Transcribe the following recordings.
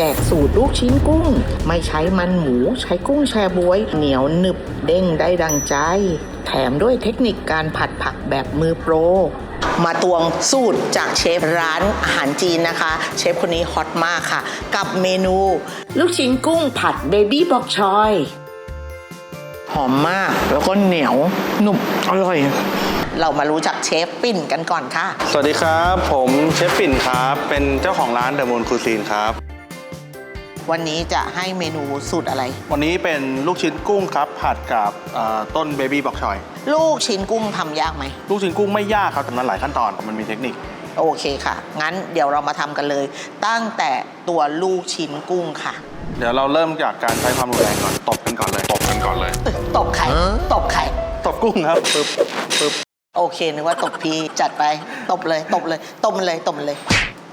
แจกสูตรลูกชิ้นกุ้ง ไม่ใช้มันหมูใช้กุ้งแช่บวย เหนียวหนึบเด้งได้ดังใจ แถมด้วยเทคนิคการผัดผักแบบมือโปรมาตวงสูตรจากเชฟร้านอาหารจีนนะคะ เชฟคนนี้ฮอตมากค่ะ กับเมนู ลูกชิ้นกุ้งผัดเบบี้บอกชอย หอมมากแล้วก็เหนียวหนุบอร่อย เรามารู้จักเชฟปิ่นกันก่อนค่ะ สวัสดีครับ ผมเชฟปิ่นครับ เป็นเจ้าของร้านเดอะมูนคูซีนครับ วันนี้จะให้เมนูสูตรอะไร วันนี้เป็นลูกชิ้นกุ้งครับผัดกับเอ่อต้นเบบี้บอกชอย ลูกชิ้นกุ้งทำยากไหม ลูกชิ้นกุ้งไม่ยากครับแต่มันหลายขั้นตอนมันมีเทคนิค โอเคค่ะ งั้นเดี๋ยวเรามาทำกันเลย ตั้งแต่ตัวลูกชิ้นกุ้งค่ะ เดี๋ยวเราเริ่มจากการใช้ความรุนแรงก่อนตบกันก่อนเลยตบกันก่อนเลยตบไข่ ตบไข่ ตบกุ้งครับปึ๊บปึ๊บโอเคนึกว่าตบพีจัดไป ตบเลย ตบเลย ตบมันเลย ตบมันเลย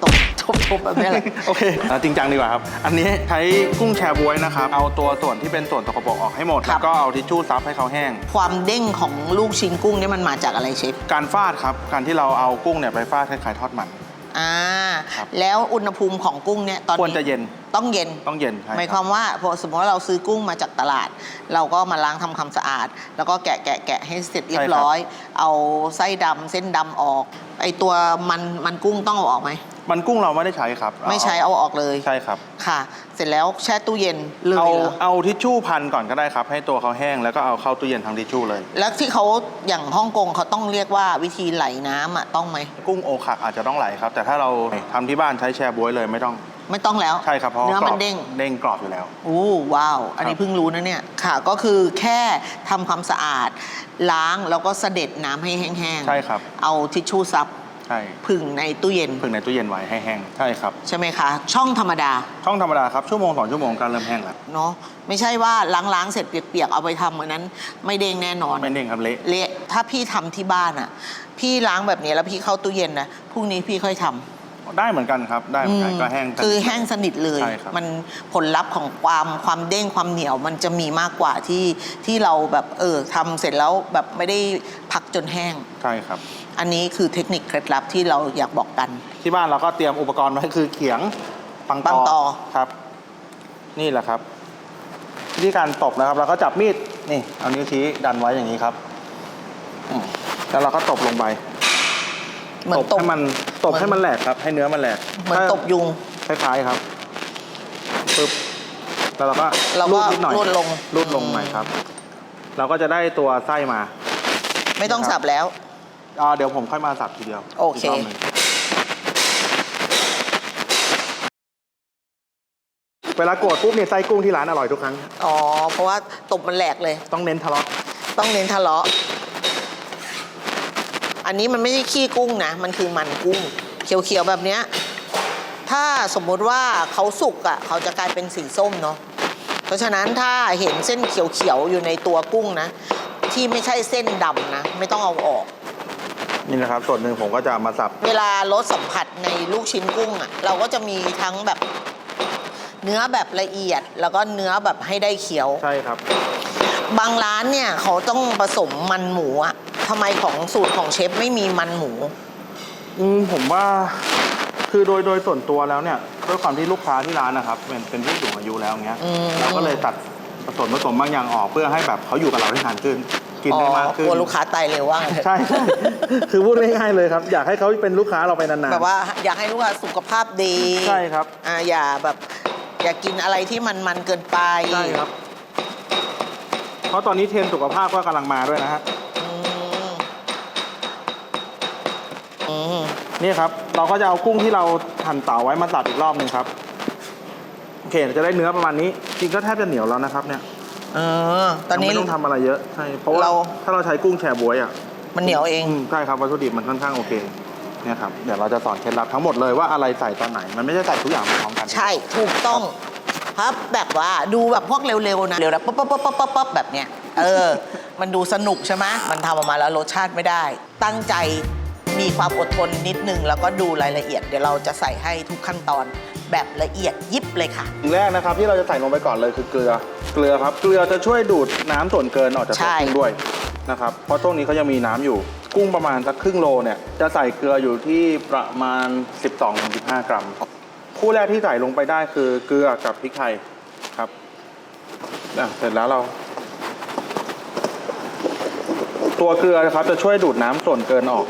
ตบ ตบตบแบบนี้เลยโอเคเอาจริงจังดีกว่าครับ อันนี้ใช้กุ้งแชร์บวยนะครับ เอาตัวส่วนที่เป็นส่วนตกปรกออกให้หมด ครัแล้บวก็เอาทิชชู่ซับให้เขาแห้ง ความเด้งของลูกชิ้นกุ้งเนี่ยมันมาจากอะไรเชฟการฟาดครับ การที่เราเอากุ้งเนี่ยไปฟาดคล้ายๆทอดมัน อ่า ครับ แล้วอุณหภูมิของกุ้งเนี่ยตอนนี้ควรจะเย็น ต้องเย็น ต้องเย็นใช่หมายครับ วามว่าพอสมมติว่าเราซื้อกุ้งมาจากตลาด เราก็มาล้างทำความสะอาด แล้วก็แกะแกะแกะให้เสร็จเรียบร้อย เอาไส้ดำเส้นดำออก ไอตัวมันมันกุ้งต้องเอาออกไหมมันกุ้งเราไม่ได้ใช้ครับไม่ใช้เอาออกเลยใช่ครับ ค่ะ เสร็จแล้วแช่ตู้เย็นเลยเอาเหรอเอาทิชชู่พันก่อนก็ได้ครับ ให้ตัวเขาแห้งแล้วก็เอาเข้าตู้เย็นทางทิชชู่เลย แล้วที่เขาอย่างฮ่องกงเขาต้องเรียกว่าวิธีไหลน้ำอะต้องไหม กุ้งโอคักอาจจะต้องไหลครับ แต่ถ้าเราทำที่บ้านใช้แชร์บวยเลยไม่ต้อง ไม่ต้องแล้วใช่ครับเพราะเนื้อกรมัอนบเด้ง เด้งกรอบอยู่แล้ว โอ้ว้าว อันนี้ครับ เพิ่งรู้นะเนี่ยค่ะ ก็คือแค่ทำความสะอาด ล้างแล้วก็เสด็จน้ำให้แห้งๆใช่ครับเอาทิชชู่ซับใช่ผึ่งในตู้เย็นพึ่งในตู้เย็นไว้ให้แห้งใช่ครับ ใช่ไหมคะ ช่องธรรมดาช่องธรรมดาครับชั่วโมงสองชั่วโมงการเริ่มแห้งแล้วเนาะไม่ใช่ว่าล้างๆเสร็จเปียกๆเอาไปทำอันนั้น ไม่เด้งแน่นอน ไม่เด้งครับเละเละถ้าพี่ทำที่บ้านอะพี่ล้างแบบนี้แล้วพี่เข้าตู้เย็นนะพรุ่งนี้พี่ค่อยทำ ได้เหมือนกันครับ ได้เหมือนกันก็แห้งคือแห้งสนิทเลยใช่ครับ มันผลลัพธ์ของความความเด้งความเหนียวมันจะมีมากกว่าที่ที่เราแบบเออทำเสร็จแล้วแบบไม่ได้พักจนแห้ง ใช่ครับ อันนี้คือเทคนิคเคล็ดลับที่เราอยากบอกกัน ที่บ้านเราก็เตรียมอุปกรณ์ไว้คือเขียงปังปังตอครับ นี่แหละครับวิธีการตบนะครับ เราก็จับมีดนี่เอานิ้วชี้ดันไว้อย่างนี้ครับอืมแล้วเราก็ตบลงไปเหมือนตบให้มัน ตบให้มันแหลกครับให้เนื้อมันแหลกเหมือนตบยุง คล้ายๆครับปึ๊บแล้วเราก็เราก็ดนิดหน่อยรูดลง รูดลงหน่อยครับ เราก็จะได้ตัวไส้มาไม่ต้องสับแล้ว อ่าเดี๋ยวผมค่อยมาสับทีเดียวโอเค กรบหนึ่งเวลาโกรธปุ๊บเนี่ยไส้กุ้งที่ร้านอร่อยทุกครั้ง อ๋อ เพราะว่าตบมันแหลกเลย ต้องเน้นทะเลาะต้องเน้นทะเลาะ อันนี้มันไม่ใช่ขี้กุ้งนะ มันคือมันกุ้ง เขียวๆแบบเนี้ย ถ้าสมมุติว่าเขาสุกอะเขาจะกลายเป็นสีส้มเนาะ เพราะฉะนั้นถ้าเห็นเส้นเขียวๆอยู่ในตัวกุ้งนะ ที่ไม่ใช่เส้นดำนะ ไม่ต้องเอาออก นี่นะครับส่วนหนึ่งผมก็จะเอามาสับ เวลารสสัมผัสในลูกชิ้นกุ้งอะ เราก็จะมีทั้งแบบเนื้อแบบละเอียด แล้วก็เนื้อแบบให้ได้เขียว ใช่ครับ บางร้านเนี่ยเขาต้องผสมมันหมูอะ ทำไมของสูตรของเชฟไม่มีมันหมู อืมผมว่าคือโดยโดยส่วนตัวแล้วเนี่ยด้วยความที่ลูกค้าที่ร้านนะครับเป็นเป็นผู้สูงอายุแล้วเงี้ยอืม เราก็เลยตัดผสมผสมบางอย่างออกเพื่อให้แบบเขาอยู่กับเราได้นานขึ้นกินได้มากขึ้นกลัวลูกค้าตายเร็วว่างั้นเถอะใช่ คือพูดง่ายๆเลยครับ อยากให้เขาเป็นลูกค้าเราไปนานๆ แบบว่าอยากให้ลูกค้าสุขภาพดีใช่ครับ อ่าอย่าแบบอย่ากินอะไรที่มันมันเกินไป ใช่ครับ เพราะตอนนี้เทรนด์สุขภาพก็กำลังมาด้วยนะฮะ นี่ครับ เราก็จะเอากุ้งที่เราหั่นเต๋าไว้มาตัดอีกรอบหนึ่งครับโอเคจะได้เนื้อประมาณนี้จริงก็แทบจะเหนียวแล้วนะครับเนี่ยเออ ตอนนี้ยังไม่ต้องทำอะไรเยอะใช่เพราะว่าเรา ถ้าเราใช้กุ้งแชร์บวยอะมันเหนียวเองอืมใช่ครับวัตถุดิบมันค่อนข้างโอเคเนี่ยครับเดี๋ยวเราจะสอนเคล็ดลับทั้งหมดเลยว่าอะไรใส่ตอนไหน มันไม่ใช่ใส่ทุกอย่างพร้อมกัน ใช่ถูกต้องครับแบบว่าดูแบบพวกเร็วๆนะเร็วแบบป๊อปป๊อปป๊อปป๊อปป๊อปป๊อปแบบเนี้ยเออ มันดูสนุกใช่ไหมมันทำออกมาแล้วรสชาติไม่ได้ ตั้งใจ มีความอดทนนิดนึง แล้วก็ดูรายละเอียด เดี๋ยวเราจะใส่ให้ทุกขั้นตอนแบบละเอียดยิบเลยค่ะ สิ่งแรกนะครับที่เราจะใส่ลงไปก่อนเลยคือเกลือ เกลือครับ เกลือจะช่วยดูดน้ำส่วนเกินออกจากใช่ตัวกุ้งด้วยนะครับ เพราะตรงนี้เขายังมีน้ำอยู่ กุ้งประมาณสักครึ่งโลเนี่ยจะใส่เกลืออยู่ที่ประมาณ 12-15 กรัม คู่แรกที่ใส่ลงไปได้คือเกลือกับพริกไทยครับอะเสร็จแล้วเรา ตัวเกลือนะครับจะช่วยดูดน้ำส่วนเกินออก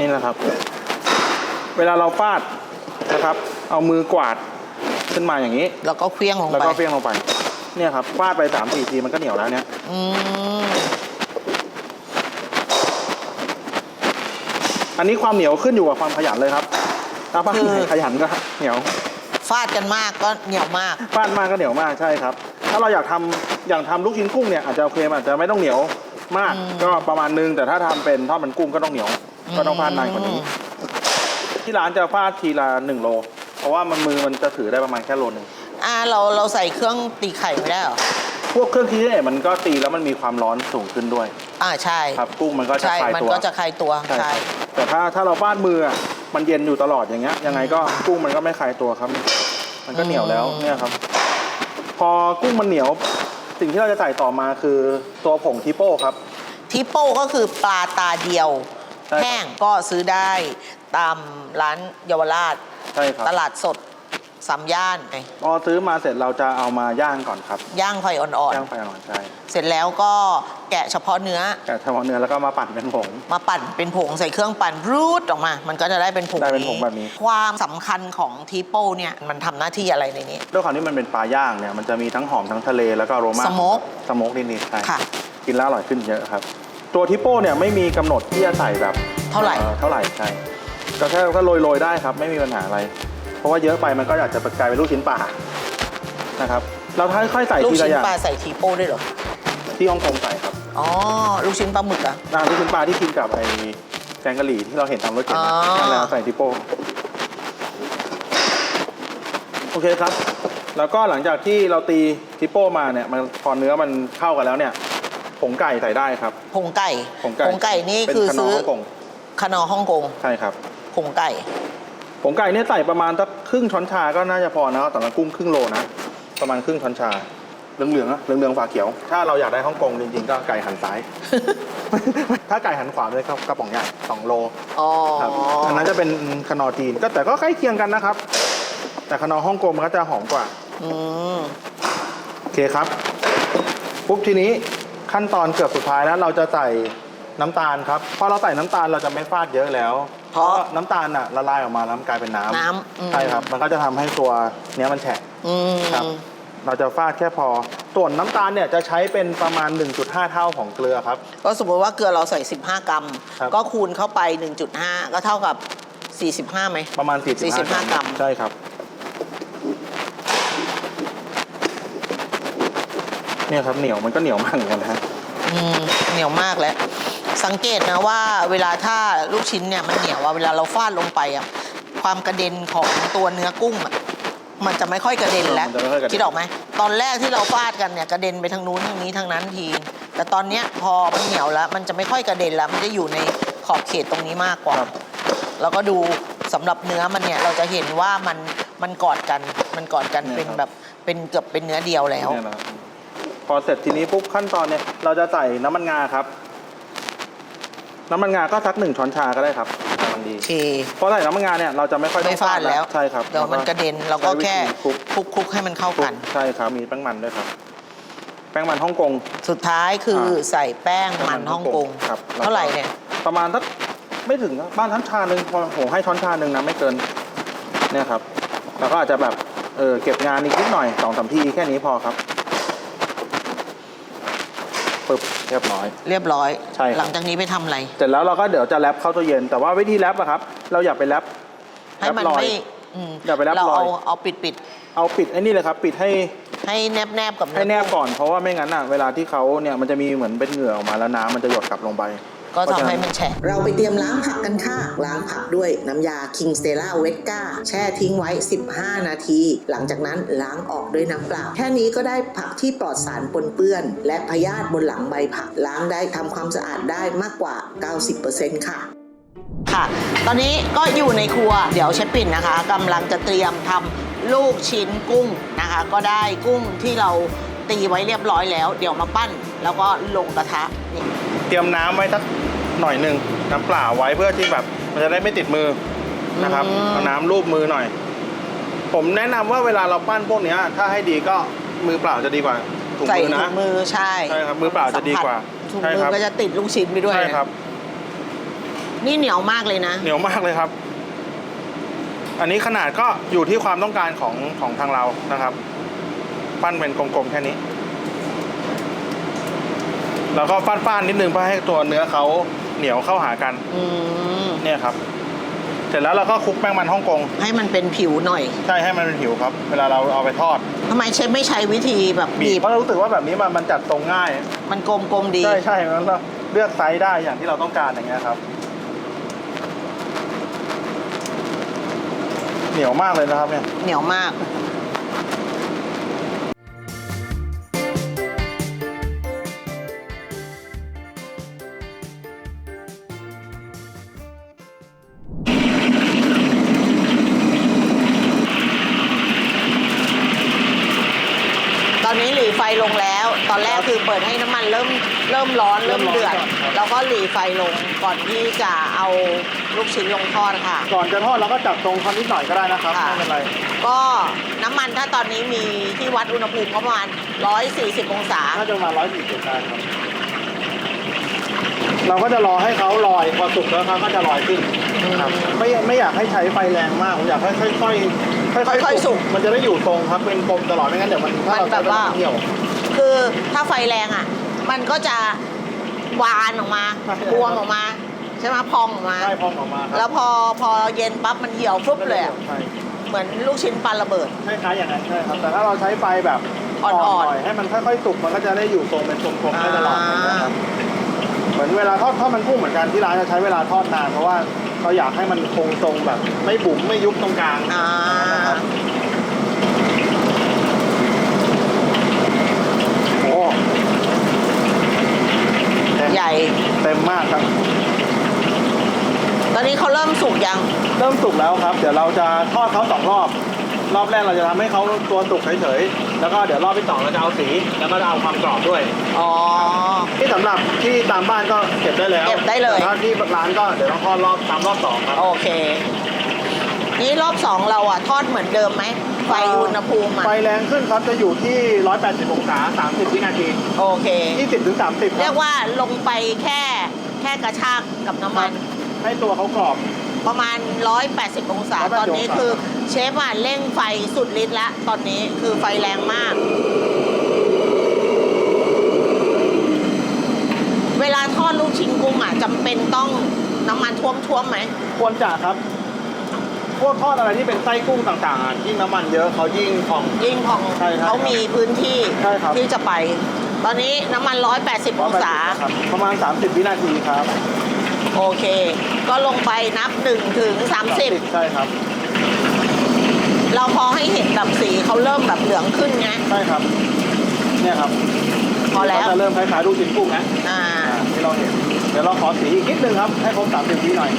นี่นะครับ เวลาเราฟาดนะครับ เอามือกวาดขึ้นมาอย่างนี้ แล้วก็เคลี้ยงลงแล้วไปก็เฟี้ยงลงไป เนี่ยครับฟาดไปสามสี่ทีมันก็เหนียวแล้วเนี่ย อืมอันนี้ความเหนียวขึ้นอยู่กับความขยันเลยครับ ถ้าฟาดไหนขยันก็เหนียว ฟาดกันมากก็เหนียวมาก ฟาดมากก็เหนียวมากใช่ครับ ถ้าเราอยากทำอย่างทำลูกชิ้นกุ้งเนี่ยอาจจะโอเคมันอาจจะไม่ต้องเหนียวมาก อืม ก็ประมาณนึงแต่ถ้าทำเป็นทอดมันกุ้งก็ต้องเหนียว ก็ต้องฟาดนานกว่านี้ ที่ร้านจะฟาดทีละหนึ่งโล เพราะว่ามันมือมันจะถือได้ประมาณแค่โลหนึ่งอ่าเราเราใส่เครื่องตีไข่ไม่ได้เหรอพวกเครื่องที่เนี่ยมันก็ตีแล้วมันมีความร้อนสูงขึ้นด้วย อ่าใช่ครับกุ้งมันก็จะใช่คลายมันตัวก็จะคลายตัวใช่ใช่ครับแต่ถ้าถ้าเราฟาดมืออะมันเย็นอยู่ตลอดอย่างเงี้ยยังไงก็กุ้งมันก็ไม่คลายตัวครับ มันก็เหนียวแล้วเนี่ยครับ พอกุ้งมันเหนียว สิ่งที่เราจะใส่ต่อมาคือตัวผงทิโป้ครับ ทิปโป้ก็คือปลาตาเดียว ใช่ครับ แห้งก็ซื้อได้ตามร้านเยาวราช ใช่ครับตลาดสดสามย่านไงพอซื้อมาเสร็จเราจะเอามาย่างก่อนครับ ย่างไฟอ่อนย่างไฟอ่อนใช่ๆ เสร็จแล้วก็แกะเฉพาะเนื้อแต่เฉพาะเนื้อแล้วก็มาปั่นเป็นผง มาปั่นเป็นผงใส่เครื่องปั่นรูดออกมา มันก็จะได้เป็นผงได้เป็นผงแบบนี้ ความสำคัญของทีโป้เนี่ยมันทำหน้าที่อะไรในนี้ ด้วยความที่มันเป็นปลาย่างเนี่ยมันจะมีทั้งหอมทั้งทะเลแล้วก็โรมาสโมก สโมกนิดๆใช่ค่ะ กินแล้วอร่อยขึ้นเยอะครับ ตัวทิโป้เนี่ยไม่มีกำหนดที่จะใส่แบบเท่าไหร่ อ่อเท่าไหร่ใช่ก็แค่ก็โรยๆได้ครับ ไม่มีปัญหาอะไร เพราะว่าเยอะไปมันก็อยากจะกลายเป็นลูกชิ้นปลานะครับ เราค่อยๆใส่ลูกทีละชิ้นอย่างปลาใส่ทีโป้ด้วยเหรอ ที่ฮ่องกงใส่ครับอ๋อ ลูกชิ้นปลาหมึกอะ อ่าลูกชิ้นปลาที่กินกับไอ้แกงกะหรี่ที่เราเห็นตามรถเก๋งอ๋อ นั่นแหละใส่ทิโป้โอเคครับ แล้วก็หลังจากที่เราตีทิโป้มาเนี่ยมันพอเนื้อมันเข้ากันแล้วเนี่ย ผงไก่ใส่ได้ครับ ผงไก่ผงไก่ผงไก่นี่เป็นคือขนมซื้อฮ่องกงขนอฮ่องกงใช่ครับผงไก่ผงไก่เนี่ยใส่ประมาณสักครึ่งช้อนชาก็น่าจะพอนะแต่ละกุ้งครึ่งโลนะประมาณครึ่งช้อนชาเหลืองๆนะเหลืองๆฝาเขียว ถ้าเราอยากได้ฮ่องกงจริงๆก็ไก่หันซ้าย ถ้าไก่หันขวาเลยก็กระป๋องใหญ่สองโลอ๋อครับอันนั้นจะเป็นขนอจีนก็แต่ก็ใกล้เคียงกันนะครับ แต่ขนอฮ่องกงมันก็จะหอมกว่าอืมโอเคครับปุ๊บทีนี้ ขั้นตอนเกือบสุดท้ายแล้วเราจะใส่น้ำตาลครับพอเราใส่น้ำตาลเราจะไม่ฟาดเยอะแล้ว เพราะน้ำตาลอะละลายออกมาแล้วมันกลายเป็นน้ำน้ำอืม ใช่ครับ มันก็จะทำให้ตัวเนี้ยมันแฉะ อืม ครับเราจะฟาดแค่พอ ส่วนน้ำตาลเนี่ยจะใช้เป็นประมาณ 1.5 เท่าของเกลือครับ ก็สมมติว่าเกลือเราใส่ 15 กรัม ครับ ก็คูณเข้าไป 1.5 ก็เท่ากับ 45ไหม ประมาณ45 45กรัม ใช่ครับ เนี่ยครับเหนียวมันก็เหนียวมากเหมือนกันนะฮะอืมเหนียวมากแล้ว สังเกตนะว่าเวลาถ้าลูกชิ้นเนี่ยมันเหนียวอะเวลาเราฟาดลงไปอะความกระเด็นของตัวเนื้อกุ้งอะมันจะไม่ค่อยกระเด็นแล้วมันจะไม่ค่อยกระเด็นคิดออกไหมตอนแรกที่เราฟาดกันเนี่ยกระเด็นไปทางนู้นทางนี้ทางนั้นที แต่ตอนเนี้ยพอมันเหนียวแล้ว มันจะไม่ค่อยกระเด็นแล้ว มันจะอยู่ในขอบเขตตรงนี้มากกว่าครับแล้วก็ดูสำหรับเนื้อมันเนี่ยเราจะเห็นว่ามันมันกอดกันมันกอดกันเป็นแบบเป็นเกือบเป็นเนื้อเดียวแล้วเนี่ยนะครับ พอเสร็จทีนี้ปุ๊บขั้นตอนเนี่ยเราจะใส่น้ำมันงาครับ น้ำมันงาก็สักหนึ่งช้อนชาก็ได้ครับกำลังดี โอเคพอใส่น้ำมันงาเนี่ยเราจะไม่ค่อยต้ไม่องฟาดแล้วใช่ครับเดี๋ยวมันกระเด็นเราก็แค่ใช้วิธีคลุกคลุกคลุกให้มันเข้าคลุกักนใช่ครับมีแป้งมันด้วยครับ แป้งมันฮ่องกง สุดท้ายคืออาใส่แป้งมันแป้งมันฮ่องกงครับเท่าไหร่เนี่ยประมาณสักไม่ถึงนะบ้านช้อนชาหนึ่งพอผมให้ช้อนชาหนึ่งนะไม่เกินเนี่ยครับเราก็อาจจะแบบเออเก็บงานอีกนิดหน่อยสองสามทีแค่นี้พอครับ ปึ๊บเรียบร้อย เรียบร้อย ใช่ครับ หลังจากนี้ไปทำอะไร เสร็จแล้วเราก็เดี๋ยวจะแรปเข้าตู้เย็น แต่ว่าวิธีแรปอะครับ เราอย่าไปแรปให้มันแรปลอย ไม่อืมอย่าไปรับเรารอย เอาเอาปิดปิดเอาปิดไอ้นี่เลยครับ ปิดให้ให้แนบแนบกับให้แนบเอก่อน เพราะว่าไม่งั้นอะเวลาที่เขาเนี่ยมันจะมีเหมือนเป็นเหงื่อออกมาแล้วน้ำมันจะหยดกลับลงไป ก็ทำให้มันแฉะเราไปเตรียมล้างผักกันค่ะ ล้างผักด้วยน้ำยา King Stella w e t g a แช่ทิ้งไว้ 15 นาที หลังจากนั้นล้างออกด้วยน้ำเปล่า แค่นี้ก็ได้ผักที่ปลอดสารปนเปื้อน และพยาธิบนหลังใบผัก ล้างได้ทำความสะอาดได้มากกว่า 90%ค่ะค่ะ ตอนนี้ก็อยู่ในครัว เดี๋ยวเชฟปิ่นนะคะกำลังจะเตรียมทำลูกชิ้นกุ้งนะคะ ก็ได้กุ้งที่เราตีไว้เรียบร้อยแล้ว เดี๋ยวมาปั้น แล้วก็ลงกระทะนี่ เตรียมน้ำไว้สักหน่อยหนึ่งน้ำเปล่าไว้เพื่อที่แบบมันจะได้ไม่ติดมือนะครับอืมเอาน้ำรูปมือหน่อย ผมแนะนำว่าเวลาเราปั้นพวกเนี้ยถ้าให้ดีก็มือเปล่าจะดีกว่าถุงใส่มือถุนะงมือใช่ใช่ครับมือเปล่าจะดีกว่าถุงใช่มือครับก็จะติดลูกชิ้นไปด้วยใช่ครับ นี่เหนียวมากเลยนะ เหนียวมากเลยครับ อันนี้ขนาดก็อยู่ที่ความต้องการของของทางเรานะครับ ปั้นเป็นกลมๆแค่นี้ แล้วก็ฟ้านๆนิดนึงเพื่อให้ตัวเนื้อเขาเหนียวเข้าหากันอืมเนี่ยครับ เสร็จแล้วเราก็คลุกแป้งมันฮ่องกงให้มันเป็นผิวหน่อยใช่ให้มันเป็นผิวครับ เวลาเราเอาไปทอดทำไมเชฟไม่ใช้วิธีแบบบีบีบบเพราะรู้สึกว่าแบบนี้มันมันจัดตรงง่าย มันกลมๆดี ใช่ใช่มันก็เลือกไซส์ได้อย่างที่เราต้องการอย่างเงี้ยครับ เหนียวมากเลยนะครับเนี่ยเหนียวมาก ปิดให้น้ำมันเริ่มเริ่มร้อนเริ่เริ่มมร้อนเดือดก่อนครับแล้วก็หลีไฟลงก่อนที่จะเอาลูกชิ้นลงทอดค่ะ ก่อนจะทอดเราก็จับตรงเขานิดหน่อยก็ได้นะครับค่ะ ไม่เป็นไร ก็น้ำมันถ้าตอนนี้มีที่วัดอุณหภูมิก็ประมาณ 140 องศา น่าจะประมาณร้อยสี่สิบได้ครับ เราก็จะรอให้เขาลอยพอสุกแล้วเขาก็จะลอยขึ้นครับไม่ไม่อยากให้ใช้ไฟแรงมากผมอยากให้ค่อยๆค่อยๆค่อยๆสุกมันจะได้อยู่ตรงครับเป็นกลมตลอดไม่งั้นเดี๋ยวมันถ้าเรามันแบบว่าเหี่ยว คือถ้าไฟแรงอะ มันก็จะวานออกมาใช่บวมออกมาใช่ไหมพองออกมา ใช่พองออกมาครัแล้วพอพอเย็นปั๊บมันเหี่ยวฟลุบเลยอะใช่เหมือนลูกชิ้นปลาระเบิด คล้ายๆอย่างนั้นใช่ครับ แต่ถ้าเราใช้ไฟแบบอ่อนๆ หน่อยให้มันค่อยๆสุกมันก็จะได้อยู่ทรงเป็นทรงๆได้ตลอดอ่านะครับเหมือนเวลาทอดทอดมันกุ้งเหมือนกันที่ร้านจะใช้เวลาทอดนานเพราะว่าเราอยากให้มันคงทรงแบบ ไม่บุ๋มไม่ยุบตรงกลางอ่านะครับ โอ้เต็ม ใหญ่ เต็มมากครับ ตอนนี้เขาเริ่มสุกยัง เริ่มสุกแล้วครับ เดี๋ยวเราจะทอดเขาสองรอบ รอบแรกเราจะทำให้เขาตัวสุกเฉยๆ แล้วก็เดี๋ยวรอบที่สองเราจะเอาสี แล้วก็จะเอาความกรอบด้วย อ๋อ ที่สำหรับที่ตามบ้านก็เก็บได้แล้ว เก็บได้เลยแต่ถ้าที่ร้านก็เดี๋ยวต้องทอดรอบตามรอบสองครับ โอเค นี่รอบสองเราอะทอดเหมือนเดิมไหมไฟอุณหภูมิอะไฟแรงขึ้นครับจะอยู่ที่ 180 องศา 30 วินาที โอเค 20ถึง30คเรีรัยบกว่าลงไปแค่แค่กระชากกับน้ำมัน ให้ตัวเขากรอบ ประมาณ 180 องศา180ตอนนี้องศาคือเชฟอะเร่งไฟสุดฤทธิ์แล้วตอนนี้คือไฟแรงมาก เวลาทอดลูกชิ้นกุ้งอะจำเป็นต้องน้ำมันท่วมท่วมๆไหม ควรจะครับ พวกทอดอะไรที่เป็นไส้กุ้งต่างๆอะยิ่งน้ำมันเยอะเขายิ่งพอง ยิ่งของใช่ครับเขามีพื้นที่ใช่ครับ ที่จะไป ตอนนี้น้ำมัน 180 องศา ครับประมาณ 30 วินาทีครับ โอเค ก็ลงไปนับ1ถึง30 ใช่ครับ เราพอให้เห็นแบบสีเขาเริ่มแบบเหลืองขึ้นไง ใช่ครับ เนี่ยครับพอแล้วก็จะเริ่มคล้ายๆลูกชิ้นกุ้งนะอ่า อ่าที่เราเห็น เดี๋ยวเราขอสีอีกนิดนึงครับ ให้ครบ30วิหน่อย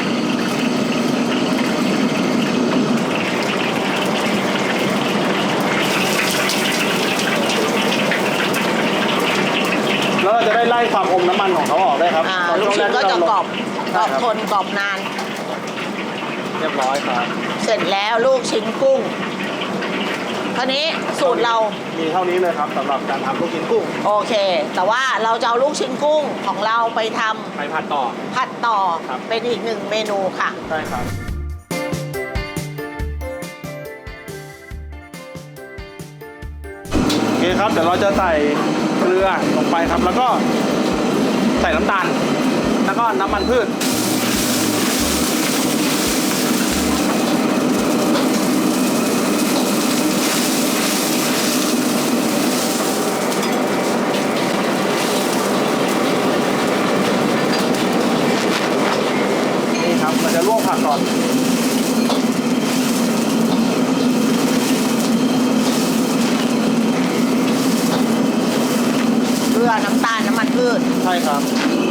แล้วเราจะได้ไล่ความอมน้ำมันของเขาออกได้ครับอ่าตอนลูช่กวงชิ้นแรก็จะที่กรเราอบ กรอบใช่คทนกรอบนาน เรียบร้อยครับ เสร็จแล้วลูกชิ้นกุ้งคราวนี้สูตรเรามีเท่านี้เลยครับสำหรับการทำลูกชิ้นกุ้ง โอเค แต่ว่าเราจะเอาลูกชิ้นกุ้งของเราไปทำไปผัดต่อ ผัดต่อครับ เป็นอีกหนึ่งเมนูค่ะ ใช่ครับโอเคครับ เดี๋ยวเราจะใส่เกลือลงไปครับ แล้วก็ใส่น้ำตาลแล้ว ก็น้ำมันพืชนี่ครับมันจะลวกผักก่อนเกลือน้ำตาลน้ำมันพืชใช่ครับลวก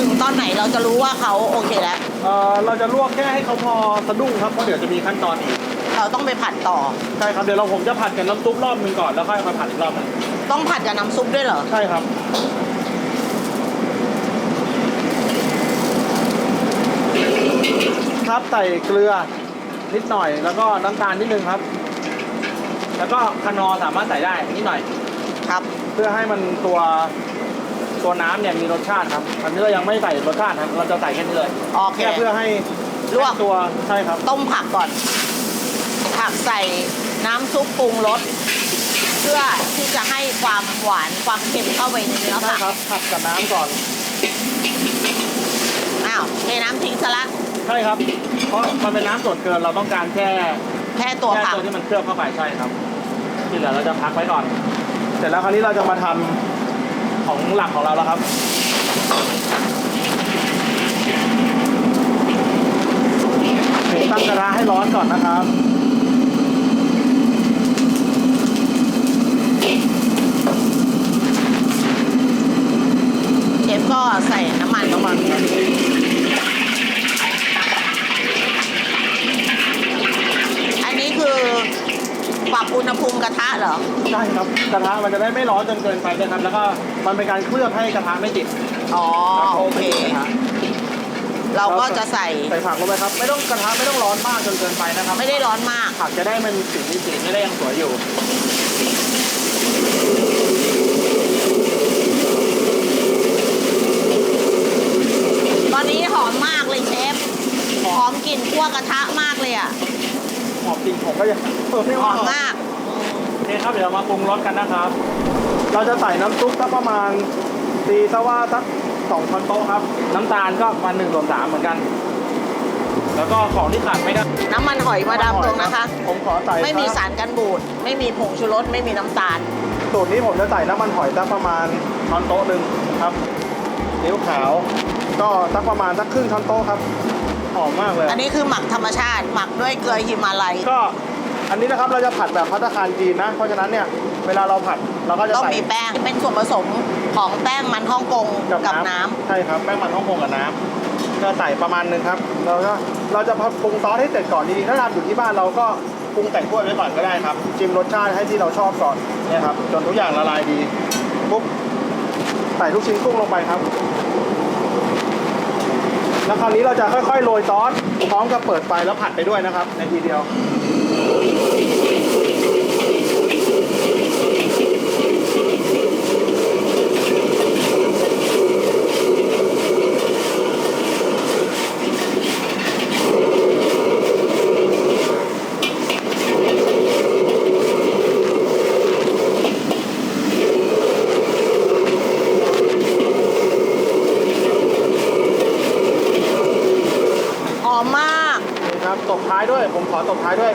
ถึงตอนไหนเราจะรู้ว่าเขาโอเคแล้ว เอ่อเราจะลวกแค่ให้เขาพอสะดุ้งครับเพราะเดี๋ยวจะมีขั้นตอนอีกเราต้องไปผัดต่อ ใช่ครับเดี๋ยวเราผมจะผัดกับน้ำซุปรอบหนึ่งก่อนแล้วค่อยมาผัดอีกรอบหนึงต้องผัดกับน้ำซุปด้วยเหรอ ใช่ครับนครับใส่เกลือนิดหน่อยแล้วก็น้ำตาลนิดนึงครับ แล้วก็คนอร์สามารถใส่ได้นิดหน่อย ครับ เพื่อให้มันตัว ตัวน้ำเนี่ยมีรสชาติครับอันนี้เรายังไม่ใส่รสชาติครับเราจะใส่แค่นี้เลยโอเค แค่เพื่อให้ลวกให้ตัวใช่ครับ ต้มผักก่อน ผักใส่น้ำซุปปรุงรสเพื่อที่จะให้ความหวานความเค็มเข้าไปในเนื้อใช่ผักครับผัดกับน้ำก่อน อ้าวเทน้ำทิ้งซะละใช่ครับ เพราะมันเป็นน้ำส่วนเกินเราต้องการแค่แค่ตัวแค่ผัก ตัวที่มันเคลือบเข้าไปใช่ครับ ที่เหลือเราจะพักไว้ก่อน เสร็จแล้วคราวนี้เราจะมาทำ ของหลักของเราแล้วครับตั้งกระทะให้ร้อนก่อนนะครับ เชฟก็ใส่น้ำมัน น้ำมันครับ อันนี้คือปรับอุณหภูมิกระทะเหรอ ใช่ครับ กระทะมันจะ ได้ไม่ร้อนจนเกินไปนะครับ แล้วก็มันเป็นการเคลือบให้กระทะไม่ติดอ๋อรับโอเคกระทะเราก็จะใส่ใส่ผักลงไปครับ ไม่ต้องกระทะไม่ต้องร้อนมากจนเกินไปนะครับไม่ได้ร้อนมาก ผักจะได้มันสีสีไม่ได้ยังสวยอยู่ ตอนนี้หอมมากเลยเชฟหอมกลิ่นคั่วกระทะมากเลยอะ หอมจริงผมก็ยังเออไม่หว่าอมมากโอเคครับเดี๋ยวเรามาปรุงรสกันนะครับ เราจะใส่น้ำซุปสักประมาณตีซะว่าสักสองช้อนโต๊ะครับ น้ำตาลก็ประมาณหนึ่งส่วนสามเหมือนกัน แล้วก็ของที่ขาดไม่ได้น้ำมันหอยมาดามตรงนะคะ ผมขอใส่ไม่มีสักสารกันบูด ไม่มีผงชูรส ไม่มีน้ำตาล สูตรนี้ผมจะใส่น้ำมันหอยสักประมาณช้อนโต๊ะหนึ่งครับนิ้วขาว ก็สักประมาณสักครึ่งช้อนโต๊ะครับหอมมากเลย อันนี้คือหมักธรรมชาติ หมักด้วยเกลือฮิมาลัย ก็ อันนี้นะครับเราจะผัดแบบพัตตาคารจีนนะ เพราะฉะนั้นเนี่ยเวลาเราผัดเราก็จะต้องใส่มีแป้งเป็นส่วนผสมของแป้งมันฮ่องกงกับน้ำใช่ครับแป้งมันฮ่องกงกับน้ำก็ใส่ประมาณนึงครับเราก็เราจะปรุงซอสให้เสร็จก่อนจริงๆถ้าทำอยู่ที่บ้านเราก็ปรุงแต่งถ้วยไว้ก่อนก็ได้ครับชิมรสชาติให้ที่เราชอบก่อนเนี่ยครับจนทุกอย่างละลายดีปุ๊บใส่ลูกชิ้นกุ้งลงไปครับ แล้วคราวนี้เราจะค่อยๆโรยซอสพร้อมกับเปิดไฟแล้วผัดไปด้วยนะครับในทีเดียว หอมมาก นี่ครับตบท้ายด้วย ผมขอ ตบท้ายด้วย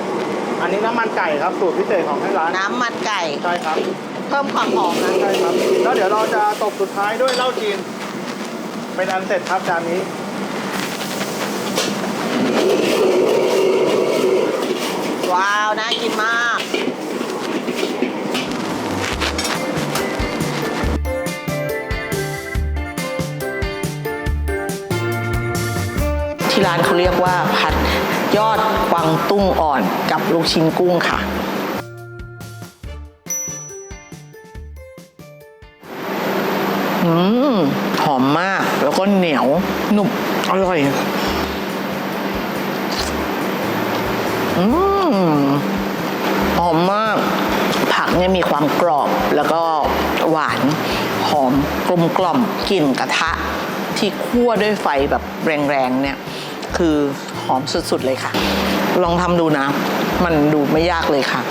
อันนี้น้ำมันไก่ครับสูตรพิเศษของทางร้านน้ำมันไก่ ใช่ครับเพิ่มความหอมนะใช่ครับ แล้วเดี๋ยวเราจะตบสุดท้ายด้วยเหล้าจีน เป็นอันเสร็จครับจานนี้ ว้าว น่ากินมากที่ร้านเขาเรียกว่าผัด ยอดกวางตุ้งอ่อนกับลูกชิ้นกุ้งค่ะ อืม หอมมากแล้วก็เหนียว หนุบอร่อย อืม หอมมาก ผักเนี่ยมีความกรอบแล้วก็หวาน หอมกลมกล่อมกลิ่นกระทะ ที่คั่วด้วยไฟแบบแรงๆเนี่ย คือหอมสุดๆเลยค่ะ ลองทำดูนะ มันดูไม่ยากเลยค่ะ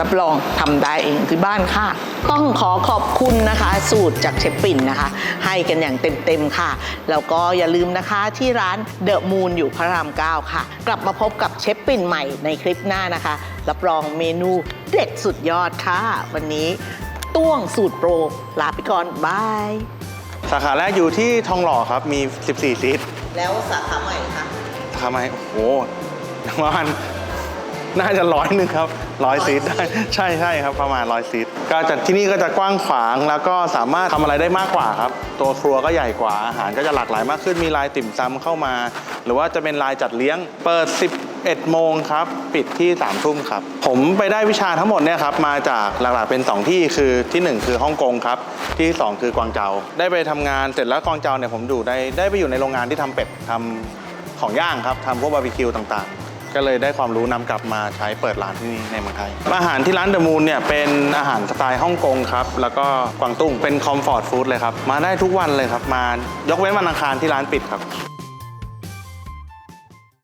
รับรองทำได้เองที่บ้านค่ะ ต้องขอขอบคุณนะคะ สูตรจากเชฟปิ่นนะคะ ให้กันอย่างเต็มๆค่ะ แล้วก็อย่าลืมนะคะที่ร้านเดอะมูนอยู่พระราม9ค่ะ กลับมาพบกับเชฟปิ่นใหม่ในคลิปหน้านะคะ รับรองเมนูเด็ดสุดยอดค่ะ วันนี้ต้วงสูตรโปรลาไปก่อนบายสาขาแรกอยู่ที่ทองหล่อครับ มี 14 ซีทแล้วสาขาใหม่ค่ะ ทำไมโอ้โหประมาณน่าจะร้อยหนึ่งครับร้อยซีทได้ใช่ใช่ครับประมาณร้อยซีทก็จากที่นี่ก็จะกว้างขวางแล้วก็สามารถทำอะไรได้มากกว่าครับ ตัวครัวก็ใหญ่กว่าอาหารก็จะหลากหลายมากขึ้นมีลายติ่มซำเข้ามา หรือว่าจะเป็นลายจัดเลี้ยง เปิด 11 โมงครับ ปิดที่3ทุ่มครับ ผมไปได้วิชาทั้งหมดเนี่ยครับมาจากหลักๆเป็น 2 ที่คือที่ 1 คือฮ่องกงครับที่ 2 คือกวางเจาได้ไปทำงานเสร็จแล้วกวางเจาเนี่ยผมดูได้ได้ไปอยู่ในโรงงานที่ทำเป็ดทำ ของย่างครับทำพวกบาร์บีคิวต่างๆ ก็เลยได้ความรู้นำกลับมาใช้เปิดร้านที่นี่ในเมืองไทย อาหารที่ร้านเดอะมูนเนี่ยเป็นอาหารสไตล์ฮ่องกงครับ แล้วก็กวางตุ้งเป็นคอมฟอร์ตฟู้ดเลยครับ มาได้ทุกวันเลยครับมายกเว้นวันอังคารที่ร้านปิดครับ